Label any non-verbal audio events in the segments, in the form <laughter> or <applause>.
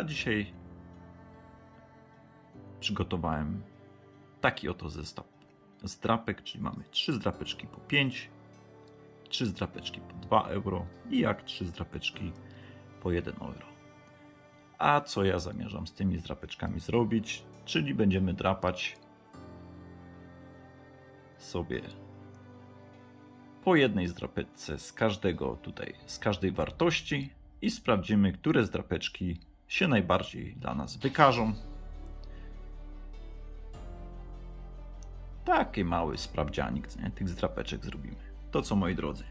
a dzisiaj przygotowałem taki oto zestaw zdrapek, czyli mamy 3 zdrapeczki po 5, 3 zdrapeczki po 2 euro i jak 3 zdrapeczki po 1 euro. A co ja zamierzam z tymi zdrapeczkami zrobić? Czyli będziemy drapać sobie po jednej zdrapeczce z każdego tutaj, z każdej wartości i sprawdzimy, które zdrapeczki się najbardziej dla nas wykażą. Taki mały sprawdzianik nie? tych zdrapeczek zrobimy. To co moi drodzy.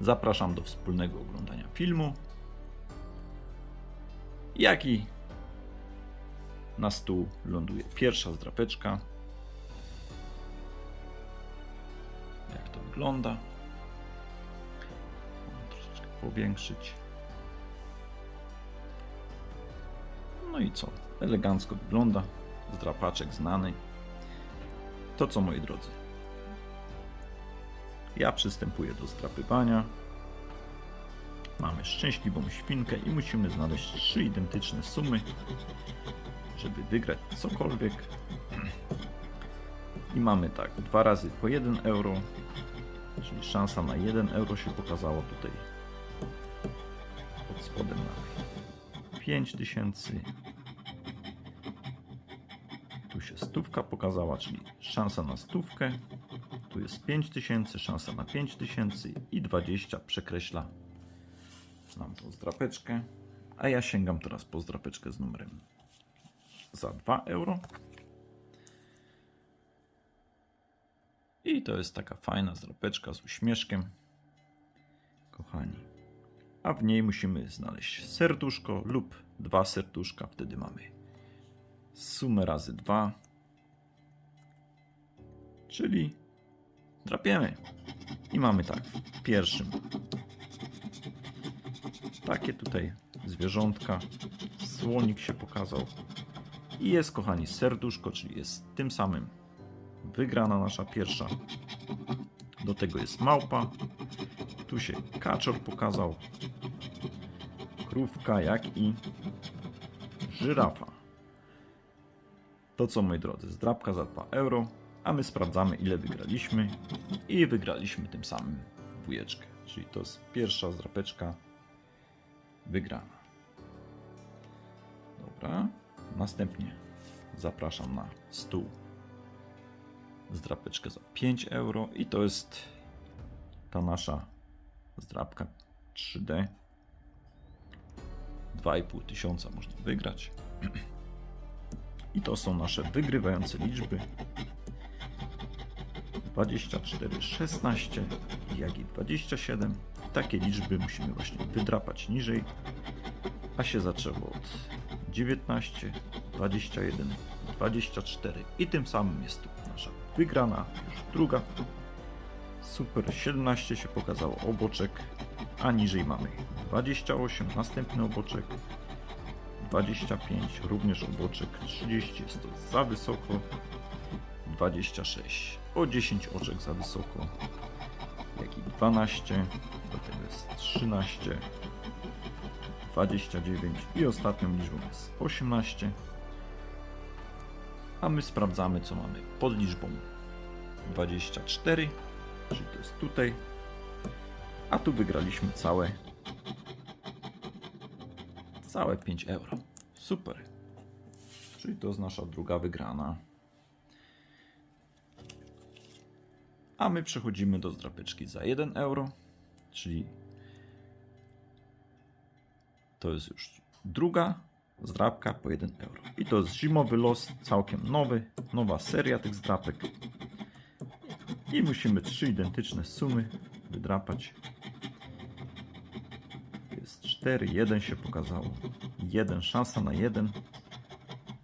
Zapraszam do wspólnego oglądania filmu. Jaki na stół ląduje pierwsza zdrapeczka. Jak to wygląda. Mogę Troszeczkę powiększyć. No i co? Elegancko wygląda. Zdrapaczek znany. To co moi drodzy. Ja przystępuję do zdrapywania. Mamy szczęśliwą świnkę i musimy znaleźć trzy identyczne sumy, żeby wygrać cokolwiek. I mamy tak, dwa razy po 1 euro, czyli szansa na 1 euro się pokazała tutaj. Pod spodem mamy 5000. stówka pokazała, czyli szansa na stówkę. Tu jest 5000, szansa na 5000 i 20 przekreśla nam tą zdrapeczkę. A ja sięgam teraz po zdrapeczkę z numerem za 2 euro. I to jest taka fajna zdrapeczka z uśmieszkiem. Kochani. A w niej musimy znaleźć serduszko lub dwa serduszka. Wtedy mamy sumę razy 2. Czyli drapiemy. I mamy tak, w pierwszym takie tutaj zwierzątka. Słonik się pokazał. I jest, kochani, serduszko, czyli jest tym samym wygrana nasza pierwsza. Do tego jest małpa. Tu się kaczor pokazał. Krówka, jak i żyrafa. To co, moi drodzy, zdrabka za 2 euro, a my sprawdzamy, ile wygraliśmy. I wygraliśmy tym samym dwójeczkę. Czyli to jest pierwsza zdrapeczka wygrana. Dobra. Następnie zapraszam na stół zdrapeczkę za 5 euro i to jest ta nasza zdrapka 3D. 2,5 tysiąca można wygrać. <clears throat> I to są nasze wygrywające liczby. 24, 16, jak i 27. Takie liczby musimy właśnie wydrapać niżej, a się zaczęło od 19, 21, 24 i tym samym jest tu nasza wygrana, już druga. Super, 17 się pokazało oboczek, a niżej mamy 28, następny oboczek, 25, również oboczek, 30 jest to za wysoko, 26, o 10 oczek za wysoko, jak i 12, do tego jest 13, 29 i ostatnią liczbą jest 18. A my sprawdzamy, co mamy pod liczbą 24, czyli to jest tutaj. A tu wygraliśmy całe całe 5 euro. Super. Czyli to jest nasza druga wygrana. A my przechodzimy do zdrapeczki za 1 euro, czyli to jest już druga zdrapka po 1 euro. I to jest zimowy los, całkiem nowy, nowa seria tych zdrapek. I musimy trzy identyczne sumy wydrapać. Jest 4, 1 się pokazało. 1, szansa na 1.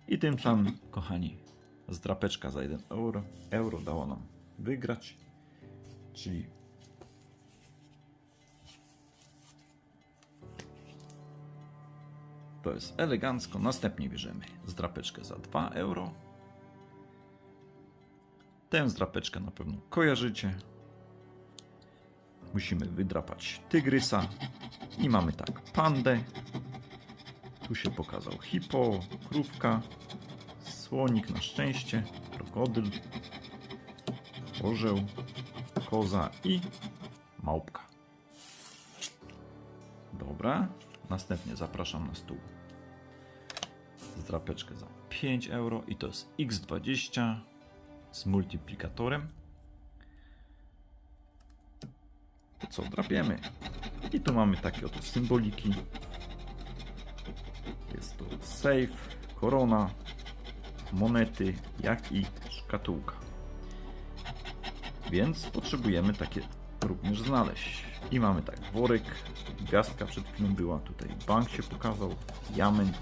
I tym samym, kochani, zdrapeczka za 1 euro, euro dało nam wygrać. Czyli To jest elegancko. Następnie bierzemy zdrapeczkę za 2 euro. Tę zdrapeczkę na pewno kojarzycie. musimy wydrapać tygrysa i mamy tak pandę. Tu się pokazał hipo, krówka, słonik na szczęście, krokodyl, orzeł, koza i małpka. Dobra, następnie zapraszam na stół zdrapeczkę za 5 euro i to jest x20 z multiplikatorem. To co, drapiemy. I tu mamy takie oto symboliki. Jest to safe, korona, monety, jak i szkatułka. Więc potrzebujemy takie również znaleźć. I mamy tak, worek, gwiazdka przed chwilą była, tutaj bank się pokazał, diament,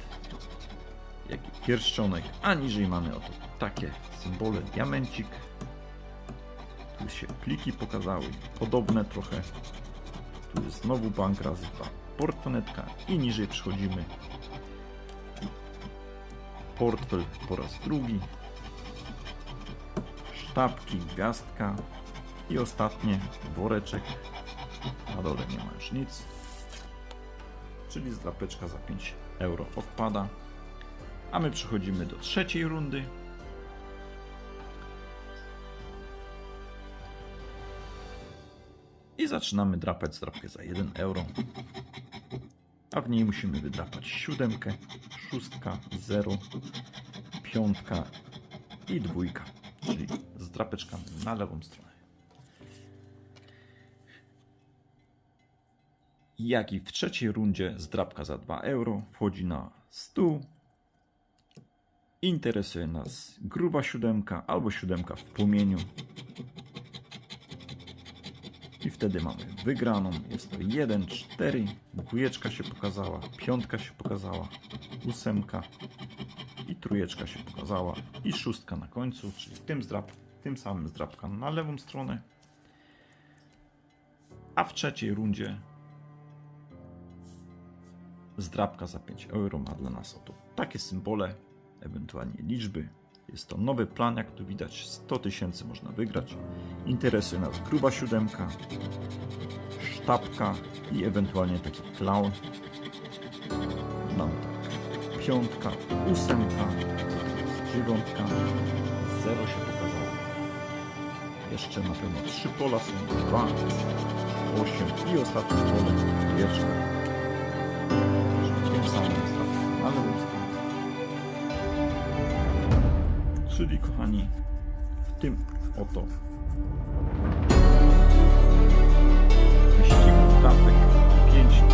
jak i pierścionek, a niżej mamy oto takie symbole, diamencik. Tu się pliki pokazały, podobne trochę. Tu jest znowu bank razy dwa, portfonetka i niżej przechodzimy. Portfel po raz drugi, sztabki, gwiazdka i ostatnie woreczek. Na dole nie ma już nic. Czyli zdrapeczka za 5 euro odpada. A my przechodzimy do trzeciej rundy. I zaczynamy drapać zdrapkę za 1 euro. A w niej musimy wydrapać siódemkę, szóstka, zero, piątka i dwójka. Czyli z drapeczkami na lewą stronę. Jak i w trzeciej rundzie zdrapka za 2 euro wchodzi na stół Interesuje nas gruba siódemka albo siódemka w płomieniu. I wtedy mamy wygraną. Jest to 1, 4, dwójeczka się pokazała, piątka się pokazała, ósemka i trójeczka się pokazała i szóstka na końcu, czyli tym, zdrap, tym samym zdrapka na lewą stronę. A w trzeciej rundzie zdrapka za 5 euro ma dla nas oto takie symbole, ewentualnie liczby. Jest to nowy plan, jak tu widać, 100 tysięcy można wygrać. Interesuje nas gruba siódemka, sztabka i ewentualnie taki clown. Mamy tak, piątka, ósemka, dziewiątka, zero się pokazało. Jeszcze na pewno trzy pola są, dwa, osiem i ostatnie pole, wieczka. czyli kochani, w tym oto. Wyścigu klapek 5